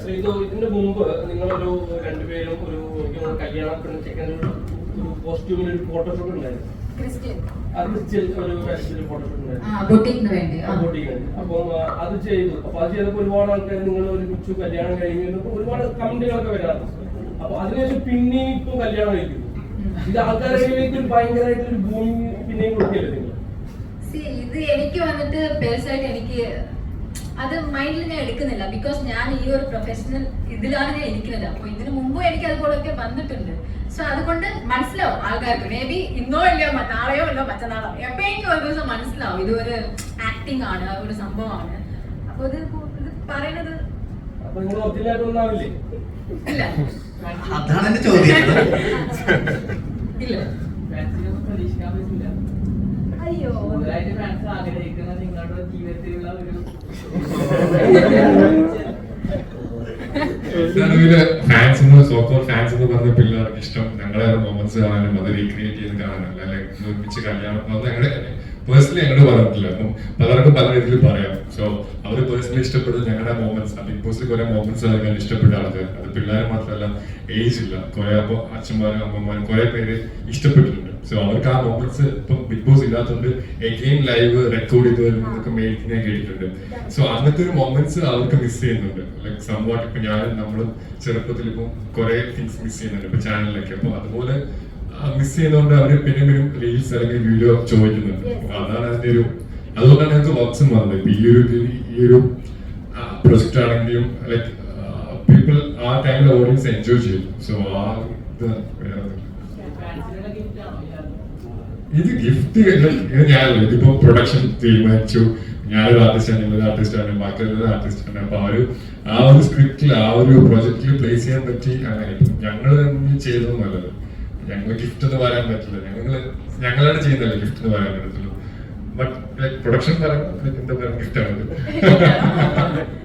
ശ്രീതു ഇതിന്റെ മുമ്പ് നിങ്ങളൊരു രണ്ടുപേരും ഒരു കല്യാണ ചെക്കന്റെ ഒരു കോസ്റ്റ്യൂമിൽ ഒരു ഫോട്ടോഷൂട്ട് ഉണ്ടായിരുന്നു. അത് ചെയ്തു. അപ്പൊ അത് ചെയ്തപ്പോ ഒരുപാട് ആൾക്കാർ നിങ്ങൾ ഒരു കൊച്ചു കല്യാണം കഴിഞ്ഞു. ഒരുപാട് കമന്റുകളൊക്കെ വരാറുണ്ട് അപ്പൊ അതിനുശേഷം പിന്നെയും ഇപ്പൊ കല്യാണം കഴിക്കുന്നു ഇത് ആൾക്കാരുടെ ഭയങ്കരമായിട്ട് ഒരു ഭൂമി പിന്നെയും കൊടുക്കില്ലേ നിങ്ങൾ? ഇത് എനിക്ക് വന്നിട്ട് പേഴ്സണായിട്ട് എനിക്ക് അത് മൈൻഡിൽ ഞാൻ എടുക്കുന്നില്ല. ബിക്കോസ് ഞാൻ ഈ ഒരു പ്രൊഫഷണൽ ഇതിലാണ് ഞാൻ ഇരിക്കുന്നത്. അപ്പോൾ ഇതിന് മുമ്പും എനിക്ക് അതുപോലൊക്കെ വന്നിട്ടുണ്ട്. സോ അതുകൊണ്ട് മനസ്സിലാവും ആൾക്കാർക്ക്. മേ ബി ഇന്നോ ഇല്ലയോ നാളെയോ ഇല്ലോ മറ്റന്നാളോ എപ്പോഴെങ്കിലും ഒരു ദിവസം മനസ്സിലാവും. ഇത് ഒരു ആക്ടിങ് ആണ് ഒരു സംഭവമാണ്. അപ്പോൾ ഇത് ഇത് പറയണത് ഇല്ല. അതാണ് എന്റെ ചോദ്യം. ഇല്ല. അയ്യോ. കൂടുതലായിട്ട് ഇഷ്ടം ഞങ്ങളെ മൊമെന്റ്സ് കാണാനും അത് റീക്രിയേറ്റ് ചെയ്ത് കാണാനും അല്ലെങ്കിൽ ഒരുമിച്ച് കല്യാണം ഞങ്ങളുടെ പേഴ്സണലി ഞങ്ങളോട് പറഞ്ഞിട്ടില്ല. പലർക്കും പല രീതിയിൽ പറയാം. സോ അവർ പേഴ്സണലി ഇഷ്ടപ്പെടുന്നത് ഞങ്ങളുടെ മൊമെന്റ്സ് ബിഗ് ബോസിൽ കുറെ മൊമെന്റ്സ് ഞാൻ ഇഷ്ടപ്പെട്ട ആൾക്കാർ. അത് പിള്ളേർ മാത്രമല്ല ഏജ് ഇല്ല. കുറെ അപ്പൊ അച്ഛന്മാരും അമ്മമാരും കുറെ പേര് ഇഷ്ടപ്പെട്ടിട്ടുണ്ട്. സോ അവർക്ക് ആ മൊമെന്റ്സ് ഇപ്പം ബിഗ് ബോസ് ഇല്ലാത്തതുകൊണ്ട് എഗെയിൻ ലൈവ് റെക്കോർഡ് ചെയ്ത് വരുന്നതൊക്കെ മേടിച്ച് ഞാൻ കേട്ടിട്ടുണ്ട്. സോ അങ്ങനത്തെ ഒരു മൊമെന്റ്സ് അവർക്ക് മിസ് ചെയ്യുന്നുണ്ട്. ലൈക് സംഭവം ഇപ്പൊ ഞാൻ നമ്മളും ചെറുപ്പത്തിൽ ഇപ്പം കുറെ തിങ്സ് മിസ് ചെയ്യുന്നുണ്ട്. ഇപ്പൊ ചാനലിലൊക്കെ അപ്പൊ അതുപോലെ മിസ് ചെയ്തുകൊണ്ട് അവർ പിന്നെ പിന്നെ റീൽസ് അല്ലെങ്കിൽ വീഡിയോ ചോദിക്കുന്നുണ്ട് അതാണ് അതിന്റെ ഒരു അതുകൊണ്ടാണ് ഞങ്ങൾക്ക് വർക്ക്സും വന്നത്. ഇപ്പൊ ഈ ഒരു ഈ ഒരു പ്രൊജക്ട് ആണെങ്കിലും ലൈക് പീപ്പിൾ ആ ടൈമിൽ ഓഡിയൻസ് എൻജോയ് ചെയ്തു. സോ ആ ഇത് ഇത് ഗിഫ്റ്റ് ഞാനല്ല. ഇതിപ്പോ പ്രൊഡക്ഷൻ തീരുമാനിച്ചു ഞാനൊരു ആർട്ടിസ്റ്റാണ് നിങ്ങളൊരു ആർട്ടിസ്റ്റാണ് ആർട്ടിസ്റ്റ് ആർട്ടിസ്റ്റാണ് അപ്പൊ ആ ഒരു ആ ഒരു സ്ക്രിപ്റ്റിൽ ആ ഒരു പ്രൊജക്റ്റിൽ പ്ലേസ് ചെയ്യാൻ പറ്റി. അങ്ങനെ ഞങ്ങൾ ചെയ്തത് നല്ലത്. ഞങ്ങൾ ഗിഫ്റ്റ് എന്ന് പറയാൻ പറ്റില്ല. ഞങ്ങൾ ഞങ്ങളാണ് ചെയ്യുന്നില്ല ഗിഫ്റ്റ് എന്ന് പറയാൻ പറ്റത്തുള്ളൂ. ബട്ട് പ്രൊഡക്ഷൻ പറയുമ്പോൾ എന്താ പറയുക ഗിഫ്റ്റാണ്